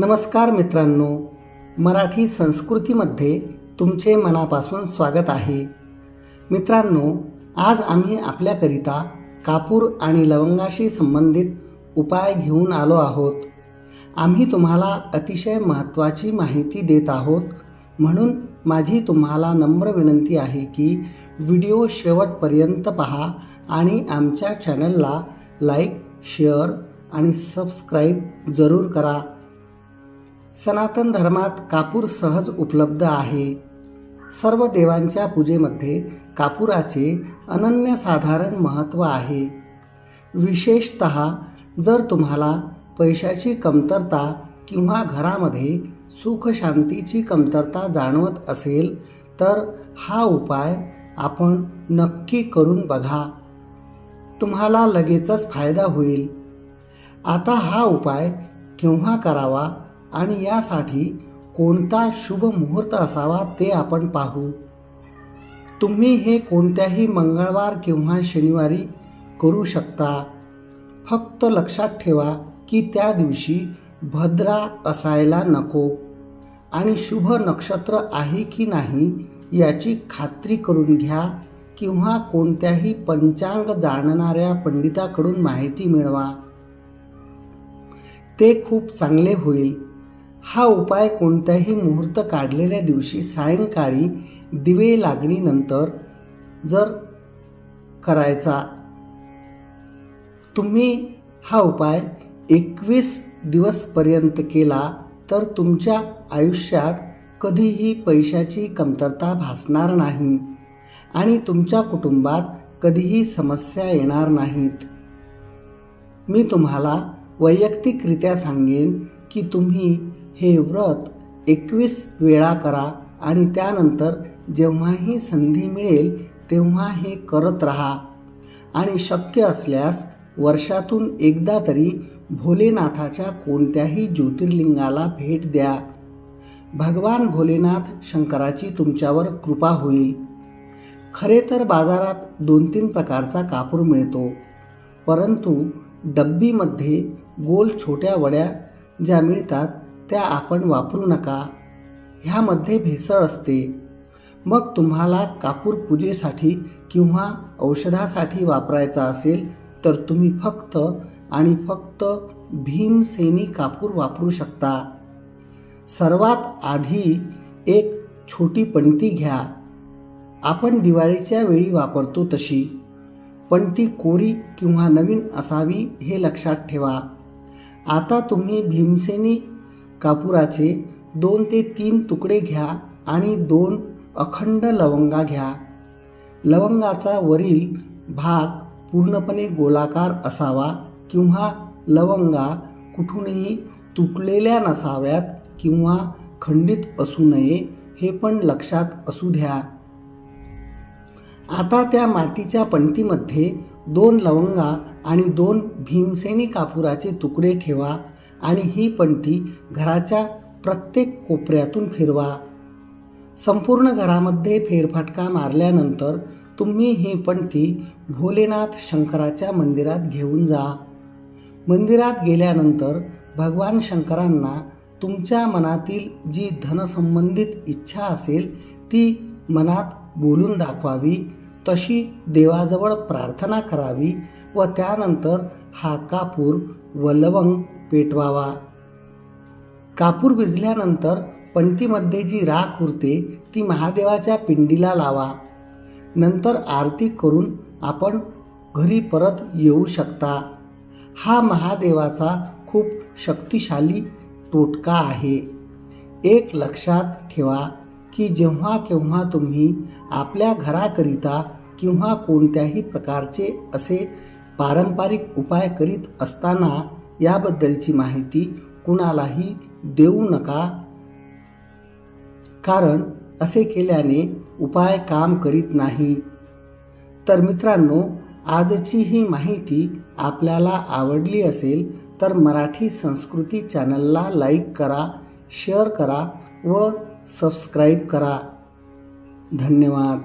नमस्कार मित्रांनो मराठी संस्कृतीमध्ये तुमचे मनापासून स्वागत आहे. मित्रांनो आज आम्ही आपल्याकरिता कापूर आणि लवंगाशी संबंधित उपाय घेऊन आलो आहोत. आम्ही तुम्हाला अतिशय महत्त्वाची माहिती देत आहोत. म्हणून माझी तुम्हाला नम्र विनंती आहे की व्हिडिओ शेवटपर्यंत पहा आणि आमच्या चॅनलला लाईक शेअर आणि सबस्क्राईब जरूर करा. सनातन धर्मात कापूर सहज उपलब्ध आहे. सर्व देवांच्या पूजेमध्ये कापुराचे अनन्यसाधारण महत्त्व आहे. विशेषत जर तुम्हाला पैशाची कमतरता किंवा घरामध्ये सुखशांतीची कमतरता जाणवत असेल तर हा उपाय आपण नक्की करून बघा. तुम्हाला लगेचच फायदा होईल. आता हा उपाय केव्हा करावा आणि यासाठी कोणता शुभ मुहूर्त असावा ते आपण पाहू. तुम्ही हे कोणत्याही मंगळवार किंवा शनिवारी करू शकता. फक्त लक्षात ठेवा की त्या दिवशी भद्रा असायला नको आणि शुभ नक्षत्र आहे की नाही याची खात्री करून घ्या किंवा कोणत्याही पंचांग जाणणाऱ्या पंडिताकडून माहिती मिळवा. ते खूप चांगले होईल. हा उपाय कोणत्याही मुहूर्त काढलेल्या दिवशी सायंकाळी दिवे लागणीनंतर जर करायचा तुम्ही हा उपाय एकवीस दिवसपर्यंत केला तर तुमच्या आयुष्यात कधीही पैशाची कमतरता भासणार नाही आणि तुमच्या कुटुंबात कधीही समस्या येणार नाहीत. मी तुम्हाला वैयक्तिकरित्या सांगेन की तुम्ही हे व्रत एकवीस वेळा करा आणि त्यानंतर जेव्हाही संधी मिळेल तेव्हा हे करत राहा. आणि शक्य असल्यास वर्षातून एकदा तरी भोलेनाथाच्या कोणत्याही ज्योतिर्लिंगाला भेट द्या. भगवान भोलेनाथ शंकराची तुमच्यावर कृपा होईल. खरे तर बाजारात दोन तीन प्रकारचा कापूर मिळतो. परंतु डब्बीमध्ये गोल छोट्या वड्या ज्या मिळतात त्या आपण वापरू नका. ह्यामध्ये भेसळ असते. मग तुम्हाला कापूर पूजेसाठी किंवा औषधासाठी वापरायचा असेल तर तुम्ही फक्त आणि फक्त भीमसेनी कापूर वापरू शकता. सर्वात आधी एक छोटी पणती घ्या. आपण दिवाळीच्या वेळी वापरतो तशी. पण ती कोरी किंवा नवीन असावी हे लक्षात ठेवा. आता तुम्ही भीमसेनी कापुराचे दोन ते तीन तुकडे घ्या आणि दोन अखंड लवंगा घ्या. लवंगाचा वरील भाग पूर्णपणे गोलाकार असावा किंवा लवंगा कुठूनही तुटलेल्या नसाव्यात किंवा खंडित असू नये हे पण लक्षात असू द्या. आता त्या मातीच्या पणतीमध्ये दोन लवंगा आणि दोन भीमसेनी कापुराचे तुकडे ठेवा. आणि ही पणती घराच्या प्रत्येक कोपऱ्यातून फिरवा. संपूर्ण घरामध्ये फेरफटका मारल्यानंतर तुम्ही ही पणती भोलेनाथ शंकराच्या मंदिरात घेऊन जा. मंदिरात गेल्यानंतर भगवान शंकरांना तुमच्या मनातील जी धनसंबंधित इच्छा असेल ती मनात बोलून दाखवावी तशी देवाजवळ प्रार्थना करावी व त्यानंतर हा कापूर वलवंग पेटवावा. कापूर भिजल्यानंतर पणतीमध्ये जी राख उरते ती महादेवाच्या पिंडीला लावा. नंतर आरती करून आपण घरी परत येऊ शकता. हा महादेवाचा खूप शक्तिशाली टोटका आहे. एक लक्षात ठेवा की जेव्हा केव्हा तुम्ही आपल्या घराकरिता किंवा कोणत्याही प्रकारचे असे पारंपरिक उपाय करीत असताना याबद्दलची माहिती कुणालाही देऊ नका. कारण असे केल्याने उपाय काम करीत नाही. तर मित्रांनो आजची ही माहिती आपल्याला आवडली असेल तर मराठी संस्कृती चॅनलला लाईक करा शेअर करा व सबस्क्राईब करा. धन्यवाद.